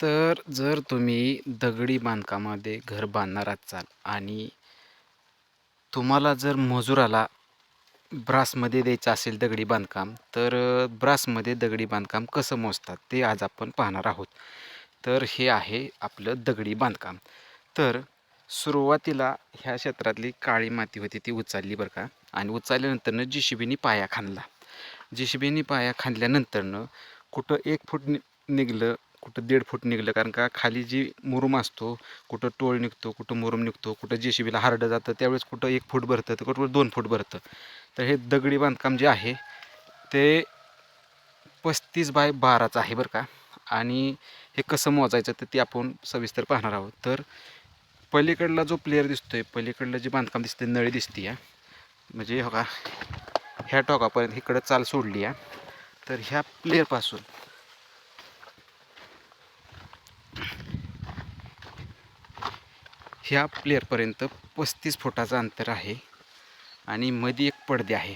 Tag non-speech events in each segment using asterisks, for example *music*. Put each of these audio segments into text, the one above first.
तर जर तुम्ही दगडी बांधकामामध्ये घर बांधणार असाल आणि तुम्हाला जर मजुराला ब्रासमध्ये द्यायचं असेल दगडी बांधकाम तर ब्रासमध्ये दगडी बांधकाम कसं मोजतात ते आज आपण पाहणार आहोत. तर हे आहे आपलं दगडी बांधकाम. तर सुरुवातीला ह्या क्षेत्रातली काळी माती होती ती उचलली बरं का आणि उचलल्यानंतरनं जी शिबीनी पाया खांदला. जी शिबीनी पाया खांदल्यानंतरनं कुठं एक फूट नि निघलं कुठं दीड फूट निघलं कारण का खाली जी मुरुम असतो कुठं टोळ निघतो कुठं मुरुम निघतो कुठं जे शिबीला हार्ड जातं त्यावेळेस कुठं एक फूट भरतं तर कुठं दोन फूट भरतं. तर हे दगडी बांधकाम जे आहे ते पस्तीस बाय बाराचं आहे बरं का. आणि हे कसं मोजायचं तर ते आपण सविस्तर पाहणार आहोत. तर पलीकडला जो प्लेअर आहे पलीकडलं जे बांधकाम दिसते नळी दिसते या म्हणजे हो का ह्या टोकापर्यंत इकडं चाल सोडली या तर ह्या प्लेअरपासून ह्या प्लेअरपर्यंत पस्तीस फुटाचं अंतर आहे आणि मध्ये एक पडदे आहे.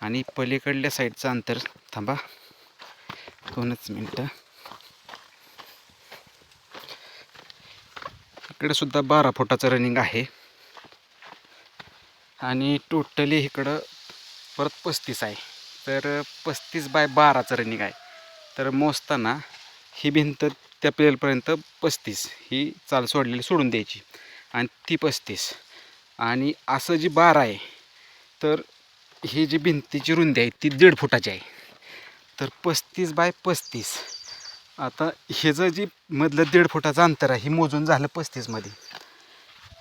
आणि पलीकडल्या साईडचं अंतर थांबा. दोनच मिनटं. इकडे सुद्धा बारा फुटाचं रनिंग आहे. आणि टोटली इकडं परत पस्तीस आहे. तर पस्तीस बाय बाराचं रनिंग आहे. तर मोजताना ही भिंत त्या प्लेअरपर्यंत पस्तीस. ही चाल सोडलेली सोडून द्यायची. आणि ती पस्तीस. आणि असं जी बार आहे तर ही जी भिंतीची रुंदी आहे ती दीड फुटाची आहे. तर पस्तीस बाय पस्तीस. आता ह्याचं जी मधलं दीड फुटाचं अंतर आहे हे मोजून झालं पस्तीसमध्ये.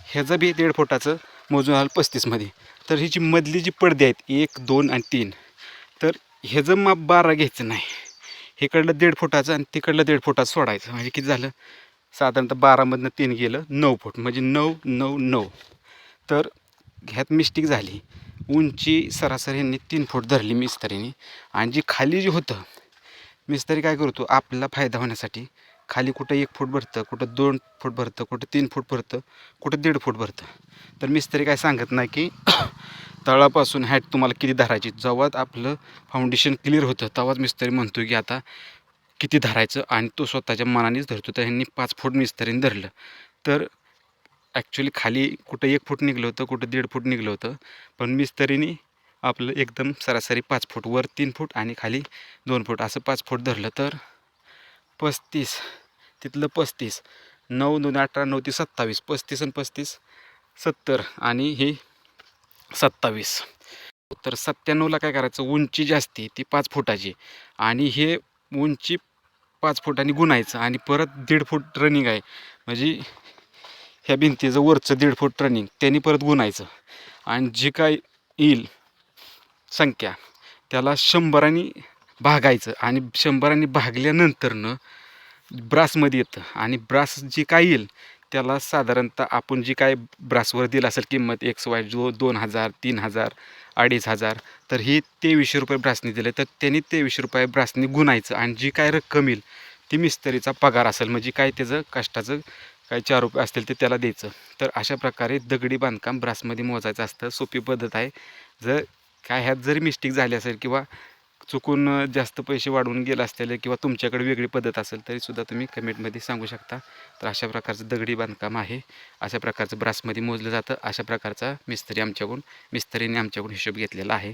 ह्याचं बी दीड फुटाचं मोजून झालं पस्तीसमध्ये. तर ही जी मधली जी पडदे आहेत एक दोन आणि तीन. तर ह्याचं माप बारा घ्यायचं नाही. इकडलं दीड फुटाचं आणि तिकडलं दीड फुटाचं सोडायचं. म्हणजे किती झालं? साधारणतः बारामधनं तीन गेलं नऊ फूट. म्हणजे नऊ नऊ नऊ. तर ह्यात मिस्टेक झाली. उंची सरासरी यांनी तीन फूट धरली मिस्त्रीने. आणि जी खाली जे होतं मिस्त्री काय करतो आपला फायदा होण्यासाठी खाली कुठं एक फूट भरतं कुठं दोन फूट भरतं कुठं तीन फूट भरतं कुठं दीड फूट भरतं. तर मिस्त्री काय सांगत नाही की *coughs* तळापासून हॅट तुम्हाला किती धरायची. जेव्हा आपलं फाउंडेशन क्लिअर होतं तेव्हाच मिस्त्री म्हणतो की आता किती धरायचं आणि तो स्वतःच्या मनानेच धरतो. तर ह्यांनी पाच फूट मिस्त्रीने धरलं. तर ॲक्च्युली खाली कुठं एक फूट निघलं होतं कुठं दीड फूट निघलं होतं. पण मिस्त्रीने आपलं एकदम सरासरी पाच फूट वर तीन फूट आणि खाली दोन फूट असं पाच फूट धरलं तर पस्तीस तिथलं पस्तीस नऊ दोन अठरा नऊ ते सत्तावीस पस्तीस आणि पस्तीस सत्तर आणि हे सत्तावीस. तर सत्त्याण्णवला काय करायचं? उंची जास्ती ती पाच फुटाची. आणि हे उंची पाच फुटांनी गुणायचं आणि परत दीड फूट रनिंग आहे. म्हणजे ह्या भिंतीचं वरचं दीड फूट रनिंग त्यांनी परत गुणायचं. आणि जी काय येईल संख्या त्याला शंभरांनी भागायचं आणि शंभरांनी भागल्यानंतरनं ब्रासमध्ये येतं. आणि ब्रास जी काय येईल त्याला साधारणतः आपण जी काय ब्रासवर दिलं असेल किंमत एक्स वाय जो दोन हजार तीन हजार अडीच हजार तर ही तेवीसशे रुपये ब्रासनी दिले. तर त्यांनी तेवीसशे रुपये ब्रासनी गुणायचं आणि जी काय रक्कम येईल ती मिस्त्रीचा पगार असेल म्हणजे काय त्याचं कष्टाचं काय चार रुपये असतील ते त्याला द्यायचं. तर अशा प्रकारे दगडी बांधकाम ब्रासमध्ये मोजायचं असतं. सोपी पद्धत आहे. जर काय ह्यात जरी मिस्टेक झाली असेल किंवा चुकून जास्त पैसे वाढवून गेलं असतील किंवा तुमच्याकडे वेगळी पद्धत असेल तरीसुद्धा तुम्ही कमेंटमध्ये सांगू शकता. तर अशा प्रकारचं दगडी बांधकाम आहे. अशा प्रकारचं ब्रासमध्ये मोजलं जातं. अशा प्रकारचा मिस्त्री आमच्याकडून मिस्त्रीने आमच्याकडून हिशोब घेतलेला आहे.